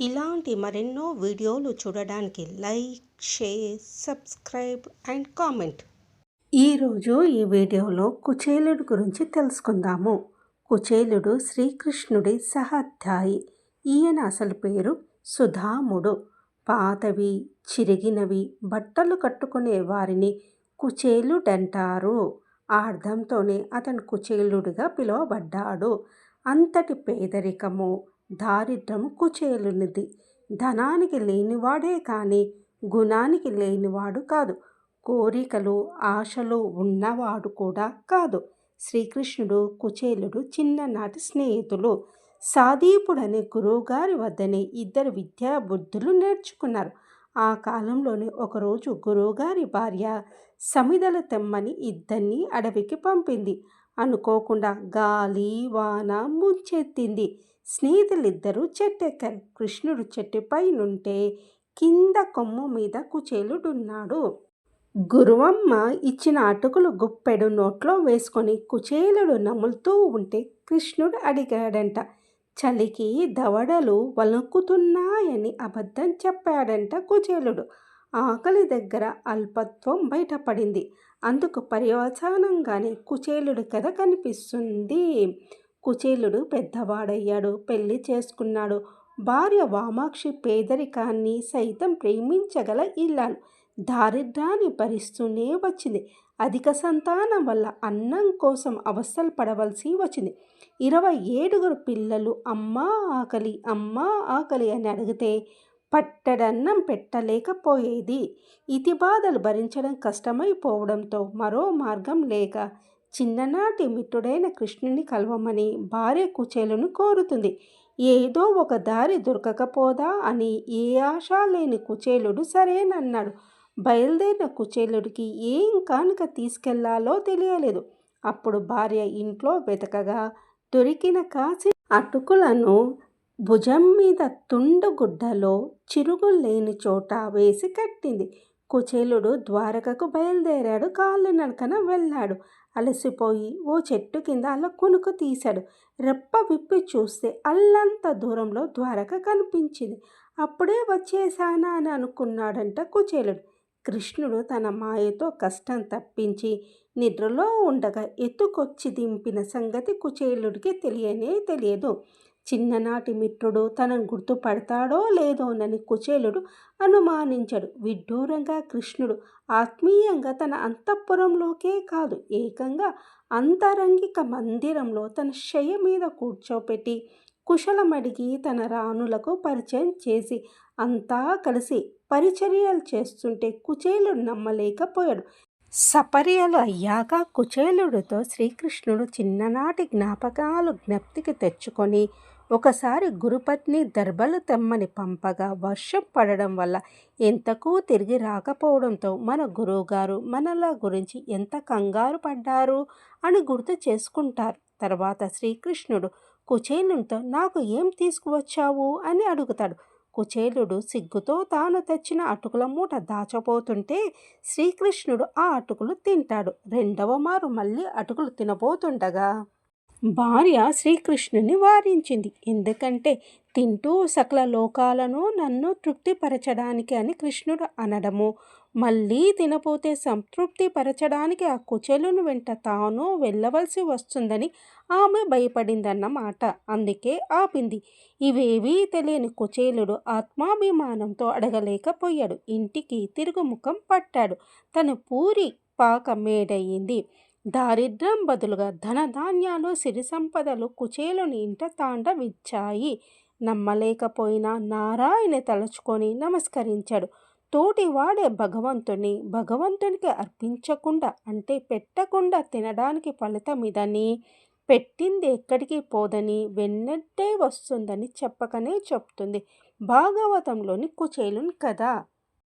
ఇలాంటి మరెన్నో వీడియోలు చూడడానికి like share subscribe and comment. ఈరోజు ఈ వీడియోలో కుచేలుడు గురించి తెలుసుకుందాము. కుచేలుడు శ్రీకృష్ణుడి సహాధ్యాయి. ఈయన అసలు పేరు సుధాముడు. పాతవి చిరిగినవి బట్టలు కట్టుకునే వారిని కుచేలుడంటారు. ఆ అర్థంతోనే అతను కుచేలుడిగా పిలువబడ్డాడు. అంతటి పేదరికము దారిద్ర్యం కుచేలునిది. ధనానికి లేనివాడే కానీ గుణానికి లేనివాడు కాదు. కోరికలు ఆశలు ఉన్నవాడు కూడా కాదు. శ్రీకృష్ణుడు కుచేలుడు చిన్ననాటి స్నేహితులు. సాదీపుడనే గురువుగారి వద్దనే ఇద్దరు విద్యా బుద్ధులు నేర్చుకున్నారు. ఆ కాలంలోనే ఒకరోజు గురువుగారి భార్య సమిదల తెమ్మని ఇద్దరిని అడవికి పంపింది. అనుకోకుండా గాలి వాన ముంచెత్తింది. స్నేహితులిద్దరూ చెట్టెక్కారు. కృష్ణుడు చెట్టుపై నుంటే కింద కొమ్ము మీద కుచేలుడున్నాడు. గురువమ్మ ఇచ్చిన అటుకులు గుప్పెడు నోట్లో వేసుకొని కుచేలుడు నములుతూ ఉంటే కృష్ణుడు అడిగాడంట చలికి దవడలు వణుకుతున్నాయని అబద్ధం చెప్పాడంట కుచేలుడు. ఆకలి దగ్గర అల్పత్వం బయటపడింది. అందుకు పర్యవసానంగానే కుచేలుడి కథ కనిపిస్తుంది. కుచేలుడు పెద్దవాడయ్యాడు పెళ్ళి చేసుకున్నాడు. భార్య వామాక్షి పేదరికాన్ని సైతం ప్రేమించగల ఇల్లాలు దారిద్ర్యాన్ని భరిస్తూనే వచ్చింది. అధిక సంతానం వల్ల అన్నం కోసం అవస్థలు పడవలసి వచ్చింది. ఇరవై ఏడుగురు పిల్లలు అమ్మా ఆకలి అమ్మా ఆకలి అని అడిగితే పట్టడన్నం పెట్టలేకపోయేది. ఇతి బాధలు భరించడం కష్టమైపోవడంతో మరో మార్గం లేక చిన్ననాటి మిత్రుడైన కృష్ణుని కలవమని భార్య కుచేలును కోరుతుంది. ఏదో ఒక దారి దొరకకపోదా అని ఏ ఆశ లేని కుచేలుడు సరేనన్నాడు. బయలుదేరిన కుచేలుడికి ఏం కానుక తీసుకెళ్ళాలో తెలియలేదు. అప్పుడు భార్య ఇంట్లో వెతకగా దొరికిన కాసి అటుకులను భుజం మీద తుండుగుడ్డలో చిరుగు లేని చోట వేసి కట్టింది. కుచేలుడు ద్వారకకు బయలుదేరాడు. కాళ్ళు నడకన వెళ్ళాడు. అలసిపోయి ఓ చెట్టు కింద అలా కొనుక్కు తీశాడు. రెప్ప విప్పి చూస్తే అల్లంత దూరంలో ద్వారక కనిపించింది. అప్పుడే వచ్చేసానా అని అనుకున్నాడంట కుచేలుడు. కృష్ణుడు తన మాయతో కష్టం తప్పించి నిద్రలో ఉండగా ఎత్తుకొచ్చి దింపిన సంగతి కుచేలుడికి తెలియనే తెలియదు. చిన్ననాటి మిత్రుడు తనను గుర్తుపడతాడో లేదోనని కుచేలుడు అనుమానించాడు. విడ్డూరంగా కృష్ణుడు ఆత్మీయంగా తన అంతఃపురంలోకే కాదు ఏకంగా అంతరంగిక మందిరంలో తన శయ మీద కూర్చోపెట్టి కుశలమడిగి తన రాణులకు పరిచయం చేసి అంతా కలిసి పరిచర్యలు చేస్తుంటే కుచేలుడు నమ్మలేకపోయాడు. సపర్యలు అయ్యాక కుచేలుడితో శ్రీకృష్ణుడు చిన్ననాటి జ్ఞాపకాలు జ్ఞప్తికి తెచ్చుకొని ఒకసారి గురుపత్ని దర్బలు తెమ్మని పంపగా వర్షం పడడం వల్ల ఎంతకు తిరిగి రాకపోవడంతో మన గురువుగారు మనల గురించి ఎంత కంగారు పడ్డారు అని గుర్తు చేసుకుంటారు. తర్వాత శ్రీకృష్ణుడు కుచేలునితో నాకు ఏం తీసుకువచ్చావు? అని అడుగుతాడు. కుచేలుడు సిగ్గుతో తాను తెచ్చిన అటుకుల మూట దాచబోతుంటే శ్రీకృష్ణుడు ఆ అటుకులు తింటాడు. రెండవ మారు మళ్ళీ అటుకులు తినబోతుండగా భార్య శ్రీకృష్ణుని వారించింది. ఎందుకంటే తింటూ సకల లోకాలను నన్ను తృప్తిపరచడానికి అని కృష్ణుడు అనడము మళ్ళీ తినపోతే సంతృప్తి పరచడానికి ఆ కుచేలును వెంట తాను వెళ్ళవలసి వస్తుందని ఆమె భయపడిందన్నమాట అందుకే ఆపింది. ఇవేవీ తెలియని కుచేలుడు ఆత్మాభిమానంతో అడగలేకపోయాడు. ఇంటికి తిరుగుముఖం పట్టాడు. తన పూరి పాక మేడయ్యింది దారిద్ర్యం బదులుగా ధనధాన్యాలు సిరి సంపదలు కుచేలుని ఇంట తాండవిచ్చాయి. నమ్మలేకపోయినా నారాయణ తలుచుకొని నమస్కరించాడు. తోటివాడే భగవంతుని భగవంతునికి అర్పించకుండా అంటే పెట్టకుండా తినడానికి ఫలితం ఇదని పెట్టింది ఎక్కడికి పోదని వెన్నట్టే వస్తుందని చెప్పకనే చెప్తుంది. భాగవతంలోని కుచేలుని కథ.